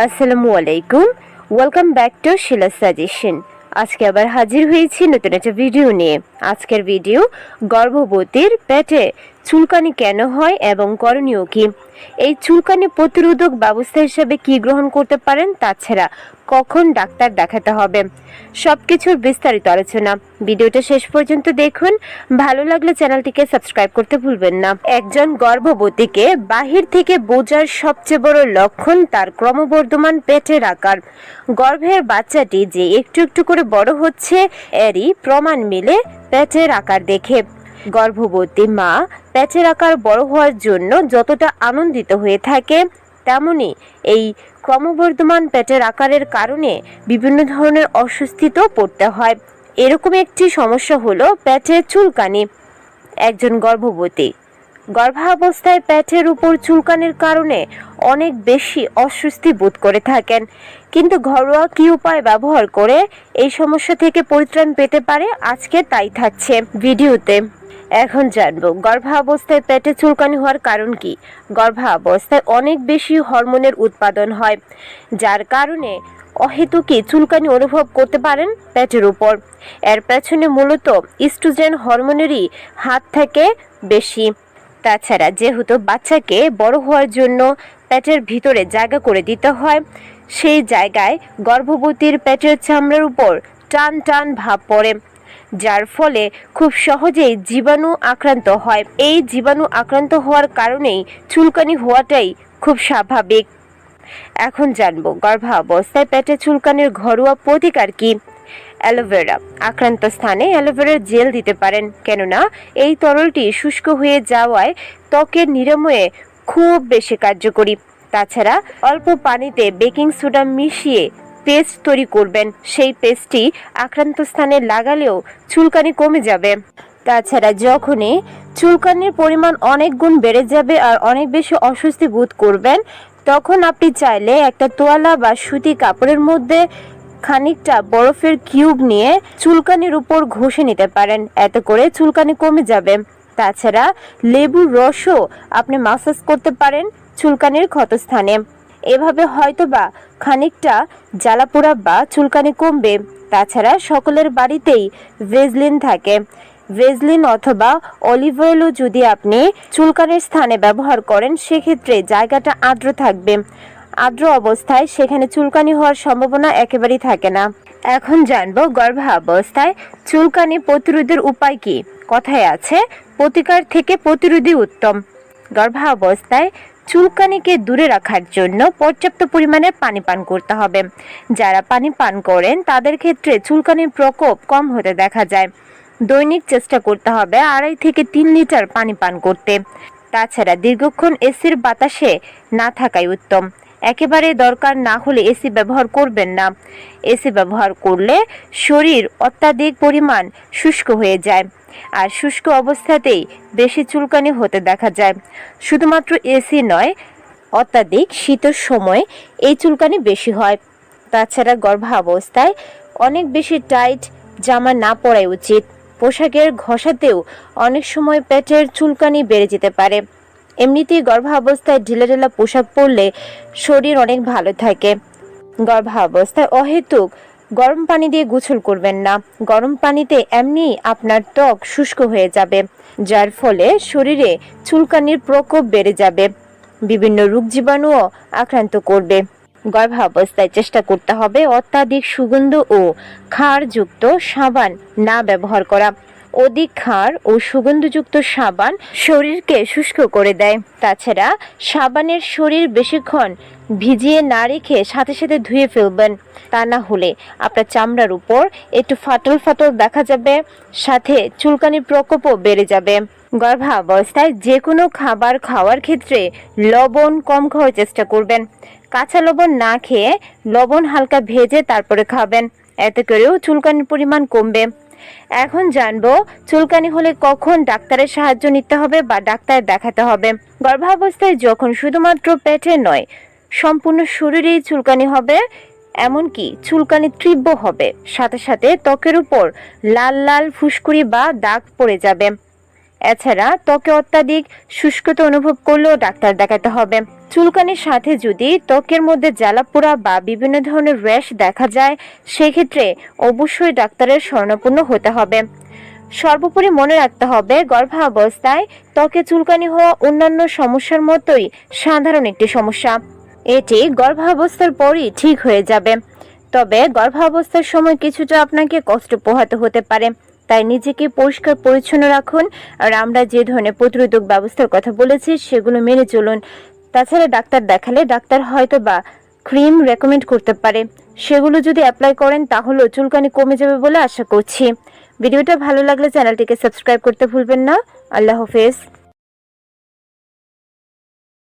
আসসালামু আলাইকুম। Welcome back to Shila suggestion আজকে আবার হাজির হয়েছি নতুন একটা ভিডিও নিয়ে। আজকের ভিডিও গর্ভবতীর পেটে চুলকানি কেন হয় এবং করণীয় কি? এই চুলকানি প্রতিরোধক ব্যবস্থা হিসেবে কি গ্রহণ করতে পারেন তাছাড়া কখন ডাক্তার দেখাতে হবে? সব কিছুর বিস্তারিত আলোচনা। ভিডিওটা শেষ পর্যন্ত দেখুন। ভালো লাগলে চ্যানেলটিকে সাবস্ক্রাইব করতে ভুলবেন না। একজন গর্ভবতীকে বাহির থেকে বোঝার সবচেয়ে বড় লক্ষণ তার ক্রমবর্ধমান পেটের আকার। গর্ভের বাচ্চাটি যে একটু একটু করে বড় হচ্ছে, এরই প্রমাণ মিলে পেটের আকার দেখে। গর্ভবতী মা পেটের আকার বড় হওয়ার জন্য যতটা আনন্দিত হয়ে থাকে, তেমনি এই ক্রমবর্ধমান পেটের আকারের কারণে বিভিন্ন ধরনের অস্বস্তিতেও পড়তে হয়। এরকম একটি সমস্যা হলো পেটের চুলকানি। একজন গর্ভবতী। গর্ভাবস্থায় পেটের উপর চুলকানির কারণে অনেক বেশি অস্বস্তি বোধ করে থাকেন। কিন্তু ঘরোয়া কী উপায় ব্যবহার করে এই সমস্যা থেকে পরিত্রাণ পেতে পারে? আজকে তাই থাকছে। ভিডিওতে এখন জানব, গর্ভাবস্থায় পেটে চুলকানি হওয়ার কারণ কি? গর্ভাবস্থায় অনেক বেশি হরমোনের উৎপাদন হয়, যার কারণে অহেতুকি চুলকানি অনুভব করতে পারেন পেটের উপর। এর পেছনে মূলত ইস্ট্রোজেন হরমোনেরই হাত থেকে বেশি। তাছাড়া যেহেতু বাচ্চাকে বড় হওয়ার জন্য পেটের ভিতরে জায়গা করে দিতে হয়, সেই জায়গায় গর্ভবতীর পেটের চামড়ার উপর টান টান ভাব পড়ে। যার ফলে খুব সহজেই জীবাণু আক্রান্ত হয়। এই জীবাণু আক্রান্ত হওয়ার কারণেই চুলকানি হওয়াটাই খুব স্বাভাবিক। এখন জানব, গর্ভাবস্থায় পেটে চুলকানির ঘরোয়া প্রতিকার কি? অ্যালোভেরা, আক্রান্ত স্থানে অ্যালোভেরার জেল দিতে পারেন। কেননা, এই তরলটি শুষ্ক হয়ে যাওয়ায় ত্বকের নিরাময়ে খুব বেশি কার্যকরী। তাছাড়া অল্প পানিতে বেকিং সোডা মিশিয়ে পেস্ট তৈরি করবেন। সেই পেস্টটি আক্রান্ত স্থানে লাগালেও চুলকানি কমে যাবে। তাছাড়া যখনই চুলকানির পরিমাণ অনেক গুণ বেড়ে যাবে আর অনেক বেশি অস্বস্তি বোধ করবেন, তখন আপনি চাইলে একটা তোয়ালা বা সুতি কাপড়ের মধ্যে খানিকটা বরফের কিউব নিয়ে চুলকানির উপর ঘষে নিতে পারেন। এতে করে চুলকানি কমে যাবে। তাছাড়া লেবুর রসও আপনি মাসাজ করতে পারেন চুলকানির ক্ষতস্থানে। এভাবে হয়তো বা খানিকটা জ্বালাপোড়া বা চুলকানি কমবে। তাছাড়া সকলের বাড়িতেই ভেজলিন থাকে। ভেজলিন অথবা অলিভ অয়েলও যদি আপনি চুলকানির স্থানে ব্যবহার করেন, সেক্ষেত্রে জায়গাটা আর্দ্র থাকবে। আর্দ্র অবস্থায় সেখানে চুলকানি হওয়ার সম্ভাবনা একেবারেই থাকে না। এখন জানব গর্ভাবস্থায় চুলকানি প্রতিরোধের উপায় কি? কথায় আছে, প্রতিকার থেকে প্রতিরোধী উত্তম। গর্ভাবস্থায় চুলকানিকে দূরে রাখার জন্য পর্যাপ্ত পরিমাণে পানি পান করতে হবে। যারা পানি পান করেন, তাদের ক্ষেত্রে চুলকানির প্রকোপ কম হতে দেখা যায়। দৈনিক চেষ্টা করতে হবে আড়াই থেকে তিন লিটার পানি পান করতে। তাছাড়া দীর্ঘক্ষণ এসির বাতাসে না থাকাই উত্তম। একেবারে দরকার না হলে এসি ব্যবহার করবেন না। এসি ব্যবহার করলে শরীর অত্যাধিক পরিমাণ শুষ্ক হয়ে যায় আর শুষ্ক অবস্থাতেই বেশি চুলকানি হতে দেখা যায়। শুধুমাত্র এসি নয়, অত্যাধিক শীতের সময় এই চুলকানি বেশি হয়। তাছাড়া গর্ভাবস্থায় অনেক বেশি টাইট জামা না পরাই উচিত। পোশাকের ঘষাতেও অনেক সময় পেটের চুলকানি বেড়ে যেতে পারে। এমনিতেই গর্ভাবস্থায় ঢিলা ঢিলা পোশাক পরলে শরীর অনেক ভালো থাকে। গর্ভাবস্থায় অহেতুক গরম পানি দিয়ে গোসল করবেন না। গরম পানিতে এমনি আপনার ত্বক শুষ্ক হয়ে যাবে, যার ফলে শরীরে চুলকানির প্রকোপ বেড়ে যাবে। বিভিন্ন রোগ জীবাণুও আক্রান্ত করবে। গর্ভাবস্থায় চেষ্টা করতে হবে অত্যাধিক সুগন্ধ ও ক্ষারযুক্ত সাবান না ব্যবহার করা। অধিক ক্ষার ও সুগন্ধযুক্ত সাবান শরীরকে শুষ্ক করে দেয়। তাছাড়া সাবানের শরীর বেশিক্ষণ ভিজিয়ে না রেখে সাথে সাথে ধুয়ে ফেলবেন। তা না হলে আপনার চামড়ার উপর একটু ফাটল ফাটল দেখা যাবে, সাথে চুলকানির প্রকোপও বেড়ে যাবে। গর্ভাবস্থায় যে কোনো খাবার খাওয়ার ক্ষেত্রে লবণ কম খাওয়ার চেষ্টা করবেন। কাঁচা লবণ না খেয়ে লবণ হালকা ভেজে তারপরে খাবেন। এতে করেও চুলকানির পরিমাণ কমবে। এখন জানব চুলকানি হলে কখন ডাক্তারের সাহায্য নিতে হবে বা ডাক্তার দেখাতে হবে। গর্ভাবস্থায় যখন শুধুমাত্র পেটে নয়, সম্পূর্ণ শরীরেই চুলকানি হবে, এমনকি চুলকানি তীব্র হবে। সাথে সাথে ত্বকের উপর লাল লাল ফুসকুড়ি বা দাগ পড়ে যাবে। এছাড়া ত্বকে অত্যাধিক শুষ্কতা অনুভব করলেও ডাক্তার দেখাতে হবে। চুলকানির সাথে যদি ত্বকের মধ্যে জ্বালাপোড়া বা বিভিন্ন ধরনের র্যাশ দেখা যায়, সেক্ষেত্রে অবশ্যই ডাক্তারের স্বর্ণপূর্ণ হতে হবে। সর্বোপরি মনে রাখতে হবে, গর্ভাবস্থায় ত্বকে চুলকানি হওয়া অন্যান্য সমস্যার মতোই সাধারণ একটি সমস্যা। এটি গর্ভাবস্থার পরই ঠিক হয়ে যাবে। তবে গর্ভাবস্থার সময় কিছুটা আপনাকে কষ্ট পোহাতে হতে পারে। তাই নিজেকে পরিষ্কার পরিচ্ছন্ন রাখুন। আর আমরা যে ধরনের প্রতিরোধক ব্যবস্থার কথা বলেছি, সেগুলো মেনে চলুন। তাছাড়া ডাক্তার দেখালে ডাক্তার হয়তো বা ক্রিম রেকমেন্ড করতে পারে। সেগুলো যদি অ্যাপ্লাই করেন, তাহলেও চুলকানি কমে যাবে বলে আশা করছি। ভিডিওটা ভালো লাগলে চ্যানেলটিকে সাবস্ক্রাইব করতে ভুলবেন না। আল্লাহ হাফেজ।